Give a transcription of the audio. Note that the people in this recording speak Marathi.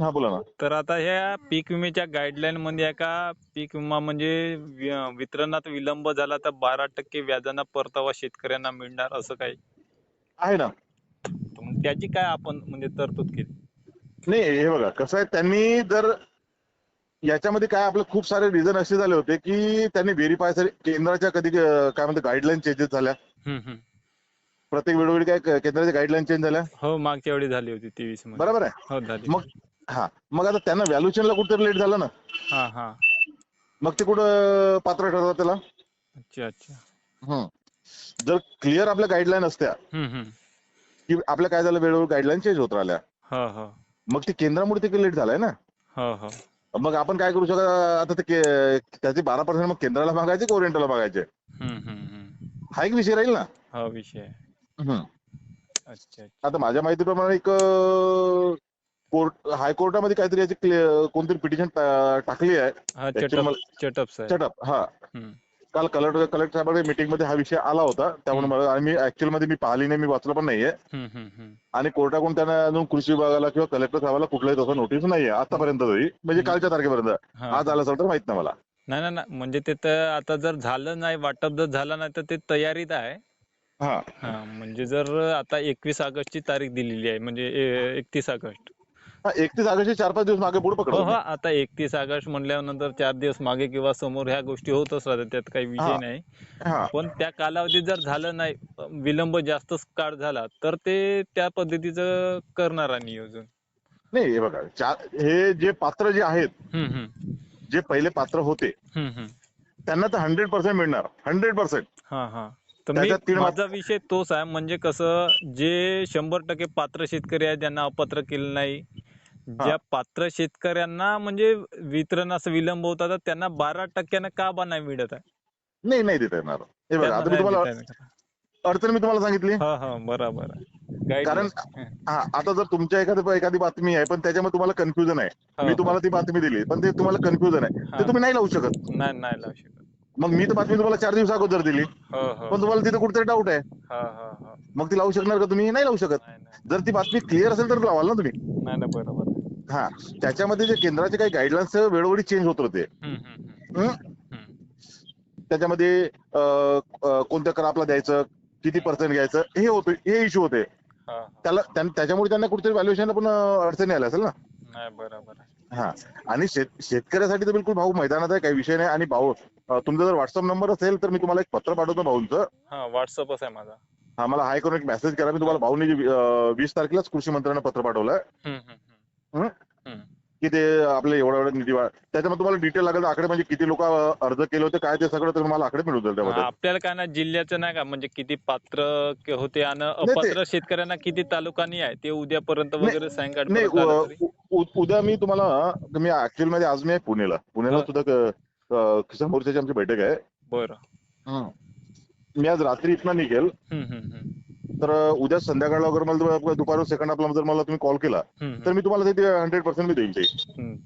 हा बोला ना. तर आता ह्या पीक विम्याच्या गाईडलाईन मध्ये आहे का पीक विमा म्हणजे वि- वितरणात विलंब झाला तर बारा टक्के व्याजानं परतावा शेतकऱ्यांना मिळणार असं काही? आहे ना. तर मग त्याची काय आपण म्हणजे तरतूद केली? नाही हे बघा कसं आहे त्यांनी जर याच्यामध्ये काय आपलं खूप सारे रिझन असे झाले होते की त्यांनी व्हेरीफाय केंद्राच्या कधी अं, काय म्हणते गाईडलाईन चेंजेस झाल्या. हम्म, हम्म. प्रत्येक वेळोवेळी काय क- केंद्राच्या गाईडलाईन चेंज झाल्या? हो मागच्या वेळी झाली होती तेवीसमध्ये बरोबर आहे. हो झाली. मग हा. मग आता त्यांना व्हॅल्युएशनला कुठेतरी लेट झालं ना. हा हा. मग ते कुठं पात्र ठरतात त्याला? अच्छा अच्छा. हम्म. जर क्लिअर आपल्या गाईडलाईन असत्या हम्म हम्म. की आपल्या काय झालं वेळोवेळी गाईडलाईन चेंज होत राहिल्या. हो हो. मग ते केंद्रामुळे ते लेट झालंय ना. हो हो. मग आपण काय करू शकत आता ते के- त्याचे बारा पर्सेंट मग केंद्राला मागायचे की ओरिएंटला मागायचे? हम्म हम्म हम्म. हा एक विषय राहील ना. हा विषय आहे. हम्म. अच्छा आता माझ्या माहितीप्रमाणे एक अं, कोर्ट हायकोर्टामध्ये काहीतरी याची क्लिअ- कोणतरी पिटिशन टाकली आहे. हा Actually चटप मला- चटप साहेब चटअप हा. हम्म. काल कलेक्टर कलेक्टर साहेबांच्या मीटिंगमध्ये हा विषय आला होता. त्यामुळे मला आणि मी ऍक्च्युअलमध्ये मी पाहिली नाही मी वाचलं पण नाहीये. हम्म, हम्म, हम्म. आणि कोर्टाकडून त्यांना अजून कृषी विभागाला किंवा कलेक्टर साहेबाला कुठलाही तसं नोटीस नाहीये. आतापर्यंत तरी. म्हणजे कालच्या तारखेपर्यंत. हा. आज आलं असेल तर माहीत नाही मला. नाही नाही नाही. म्हणजे ते तर आता जर झालं नाही वाटप जर झालं नाही तर ते तयारीत आहे. हा. हा म्हणजे जर आता एकवीस ऑगस्टची तारीख दिलेली आहे म्हणजे एकतीस ऑगस्ट. एकतीस ऑगस्टचे चार पाच दिवस मागे पुढे हो पकडतो हो आता एकतीस ऑगस्ट म्हणल्यानंतर चार दिवस मागे किंवा समोर ह्या गोष्टी होतच राहतात त्यात काही विषय हा. नाही. हा. पण त्या कालावधीत जर झालं नाही विलंब जास्त काळ झाला तर ते त्या पद्धतीचं करणार आहे नियोजन. नाही हे बघा चार हे जे पात्र जे आहेत हम्म हम्म. जे पहिले पात्र होते हम्म हम्म. त्यांना तर हंड्रेड पर्सेंट मिळणार हंड्रेड पर्सेंट हा हा. तर मी त्याच्यात तीन माप- माझा विषय तोच आहे म्हणजे कसं जे शंभर टक्के पात्र शेतकरी आहेत ज्यांना अपात्र केलं नाही ज्या पात्र शेतकऱ्यांना म्हणजे वितरणास विलंब होता तर त्यांना बारा टक्क्यानं का बा नाही मिळत आहे? नाही नाही देता येणार. हे बघा आता मी तुम्हाला. अडचण मी तुम्हाला सांगितली. हा हा बरोबर. आहे कारण. हा आता जर तुमच्या एखादी एखादी बातमी आहे पण त्याच्यामध्ये तुम्हाला कन्फ्युजन आहे. मी. तुम्हाला ती बातमी दिली पण ते तुम्हाला कन्फ्युजन आहे. ते तुम्ही नाही लावू शकत. नाही नाही लावू शकत. मग मी तर बातमी तुम्हाला चार दिवस अगोदर दिली. हो हो. पण तुम्हाला तिथे कुठेतरी डाऊट आहे. मग ती लावू शकणार का तुम्ही? नाही लावू शकत. जर ती बातमी क्लिअर असेल तर लावाल ना तुम्ही. नाही नाही बरोबर. हा. त्याच्यामध्ये जे केंद्राचे काही गाईडलाईन्स वेळोवेळी चेंज होत होते. त्याच्यामध्ये कोणत्या क्रॉपला द्यायचं किती पर्सेंट घ्यायचं हे होते हे इश्यू होते. त्याला त्यां- त्याच्यामुळे त्यांना कुठेतरी व्हॅल्युएशन पण अडचणी आल्या असेल ना? नाही बरोबर हा. आणि शेत शेतकऱ्यासाठी तर बिलकुल भाऊ मैदानात आहे काही विषय नाही. आणि भाऊ तुमचा जर व्हॉट्सअप नंबर असेल तर मी तुम्हाला एक पत्र पाठवतो भाऊंचं. व्हॉट्सअपच आहे माझा. हा मला हाय करून एक मेसेज करा. मी तुम्हाला भाऊनी वीस तारखेलाच कृषी मंत्र्यांना पत्र पाठवलंय हम्म, हम्म, हं? हम्म. की ते आपले एवढा एवढा निधी वा- त्याच्यामध्ये तुम्हाला डिटेल लागेल आकडे म्हणजे किती लोक अर्ज केले होते काय ते सगळं तर मला आकडे मिळून जाईल त्यामध्ये. आपल्याला काय ना जिल्ह्याचं नाही का म्हणजे किती पात्र होते आणि अपात्र शेतकऱ्यांना किती तालुकानी आहे ते उद्यापर्यंत वगैरे उ- उद्या मी तुम्हाला मी ऍक्च्युअलमध्ये आज मी आहे पुण्याला पुण्याला. सुद्धा किसान मोर्चाची आमची बैठक आहे. बरं. मी आज रात्री इथनं निघेल. तर उद्या संध्याकाळला वगैरे मला दुपारून सेकंड आपला जर मला तुम्ही कॉल केला तर मी तुम्हाला ते हंड्रेड पर्सेंट मी देईल ते.